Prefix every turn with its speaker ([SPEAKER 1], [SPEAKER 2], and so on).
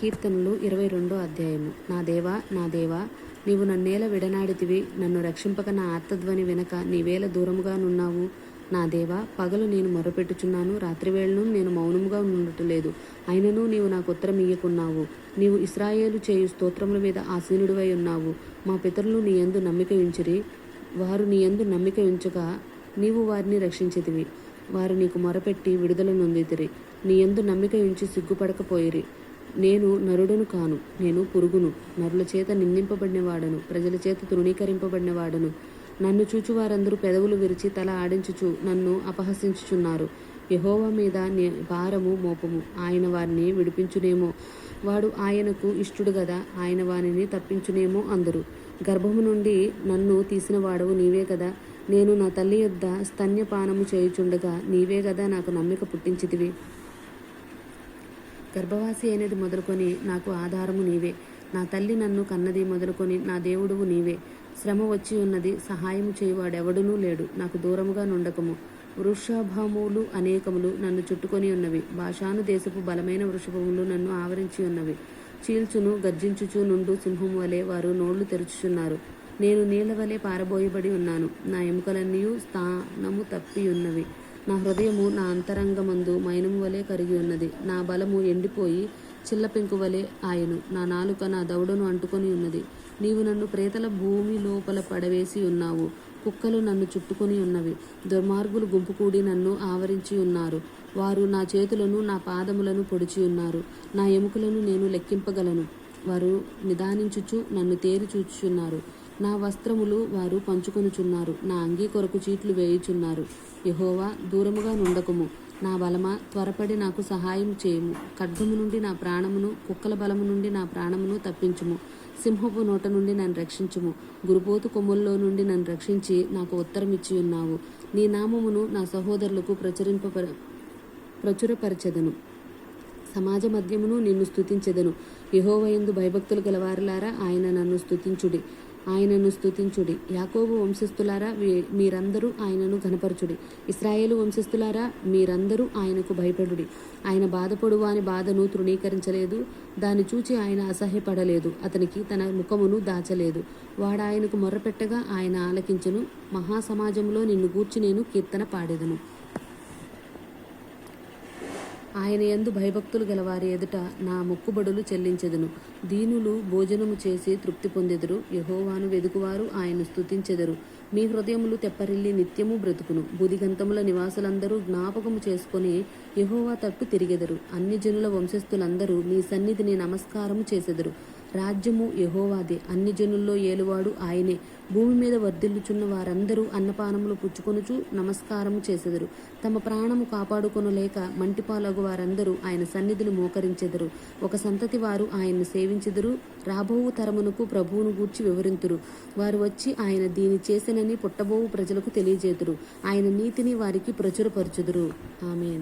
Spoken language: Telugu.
[SPEAKER 1] కీర్తనలు ఇరవై రెండో అధ్యాయము. నా దేవా నా దేవా నీవు నన్నేల విడనాడితివి నన్ను రక్షింపక నా ఆర్తధ్వని వెనక నీవేల దూరముగా నున్నావు. నా దేవా పగలు నేను మొరపెట్టుచున్నాను రాత్రివేళను నేను మౌనముగా ఉండటలేదు అయినను నీవు నాకు ఉత్తరం ఇయ్యకున్నావు. నీవు ఇస్రాయేలు చేయు స్తోత్రముల మీద ఆసీనుడివై ఉన్నావు. మా పితరులు నీ యందు నమ్మిక ఉంచిరి వారు నీ యందు నమ్మిక ఉంచగా నీవు వారిని రక్షించితివి. వారు నీకు మొరపెట్టి విడుదల నొందితిరి. నీ యందు నమ్మిక ఉంచి సిగ్గుపడకపోయిరి నేను నరుడను కాను నేను పురుగును. నరుల చేత నిందింపబడినవాడను ప్రజల చేత తృణీకరింపబడినవాడను. నన్ను చూచు వారందరూ పెదవులు విరిచి తల ఆడించుచు నన్ను అపహసించుచున్నారు. యహోవా మీద భారము మోపము. ఆయన వారిని విడిపించునేమో. వాడు ఆయనకు ఇష్టుడు కదా ఆయన వారిని తప్పించునేమో అందరు. గర్భము నుండి నన్ను తీసిన వాడవు నీవే కదా నేను నా తల్లి యొద్ద స్తన్యపానము చేయుచుండగా నీవే కదా నాకు నమ్మిక పుట్టించితివి. గర్భవాసి అయినది మొదలుకొని నాకు ఆధారము నీవే. నా తల్లి నన్ను కన్నది మొదలుకొని నా దేవుడువు నీవే. శ్రమ వచ్చి ఉన్నది సహాయము చేయవాడెవడునూ లేడు. నాకు దూరముగా నుండకము. వృషభములు అనేకములు నన్ను చుట్టుకొని ఉన్నవి. భాషాను దేశపు బలమైన వృషభములు నన్ను ఆవరించి ఉన్నవి. చీల్చును గర్జించుచు నుండు సింహం వలె వారు నోళ్ళు తెరుచుచున్నారు. నేను నీళ్ళ వలె పారబోయబడి ఉన్నాను. నా ఎముకలన్నీ స్థానము తప్పి ఉన్నవి నా హృదయము నా అంతరంగమందు మైనము వలె కరిగి ఉన్నది. నా బలము ఎండిపోయి చిల్లపెంకు వలె ఆయను. నా నాలుక నా దవడను అంటుకొని ఉన్నది. నీవు నన్ను ప్రేతల భూమి లోపల పడవేసి ఉన్నావు. కుక్కలు నన్ను చుట్టుకొని ఉన్నవి. దుర్మార్గులు గుంపు కూడి నన్ను ఆవరించి ఉన్నారు. వారు నా చేతులను నా పాదములను పొడిచి ఉన్నారు. నా ఎముకలను నేను లెక్కింపగలను. వారు నిదానించుచు నన్ను తేరి చూచుచున్నారు. నా వస్త్రములు వారు పంచుకొనుచున్నారు. నా అంగీ కొరకు చీట్లు వేయుచున్నారు. యహోవా దూరముగా నుండకుము. నా బలమ త్వరపడి నాకు సహాయం చేయుము. ఖడ్గము నుండి నా ప్రాణమును కుక్కల బలము నుండి నా ప్రాణమును తప్పించుము. సింహపు నోట నుండి నన్ను రక్షించుము. గురుపోతు కొమ్ముల్లో నుండి నన్ను రక్షించి నాకు ఉత్తరం ఇచ్చి ఉన్నావు నీ నామమును నా సహోదరులకు ప్రచురింప ప్రచురపరచెదను. సమాజ మధ్యమును నిన్ను స్థుతించెదను యహోవయందు భయభక్తులు గలవారులారా ఆయన నన్ను స్థుతించుడి ఆయనను స్తుతించుడి. యాకోబు వంశస్థులారా మీరందరూ ఆయనను ఘనపరచుడి. ఇస్రాయేలు వంశస్థులారా మీరందరూ ఆయనకు భయపడుడి. ఆయన బాధపడు వాని బాధను తృణీకరించలేదు. దాన్ని చూచి ఆయన అసహ్యపడలేదు. అతనికి తన ముఖమును దాచలేదు. వాడు ఆయనకు మొర్రపెట్టగా ఆయన ఆలకించను. మహాసమాజంలో నిన్ను గూర్చి నేను కీర్తన పాడేదను. ఆయన యందు భయభక్తులు గలవారి ఎదుట నా మొక్కుబడులు చెల్లించెదను. దీనులు భోజనము చేసి తృప్తి పొందెదరు. యహోవాను వెదుకువారు ఆయన స్థుతించెదరు మీ హృదయములు తెప్పరిల్లి నిత్యము బ్రతుకును. బుధిగంతముల నివాసులందరూ జ్ఞాపకము చేసుకొని యహోవా తట్టు తిరిగెదరు. అన్ని జనుల వంశస్థులందరూ మీ సన్నిధిని నమస్కారము చేసెదరు. రాజ్యము యహోవాదే. అన్ని జనుల్లో ఏలువాడు ఆయనే. భూమి మీద వర్ధిల్లుచున్న వారందరూ అన్నపానములు పుచ్చుకొనుచు నమస్కారము చేసెదరు. తమ ప్రాణము కాపాడుకొనలేక మంటిపాలగు వారందరూ ఆయన సన్నిధిని మోకరించెదరు. ఒక సంతతి వారు ఆయన్ను సేవించెదరు. రాబోవు తరమునకు ప్రభువును గూర్చి వివరింతురు. వారు వచ్చి ఆయన దీని చేసెనని పుట్టబోవు ప్రజలకు తెలియజేతురు. ఆయన నీతిని వారికి ప్రచురపరచుదురు. ఆమె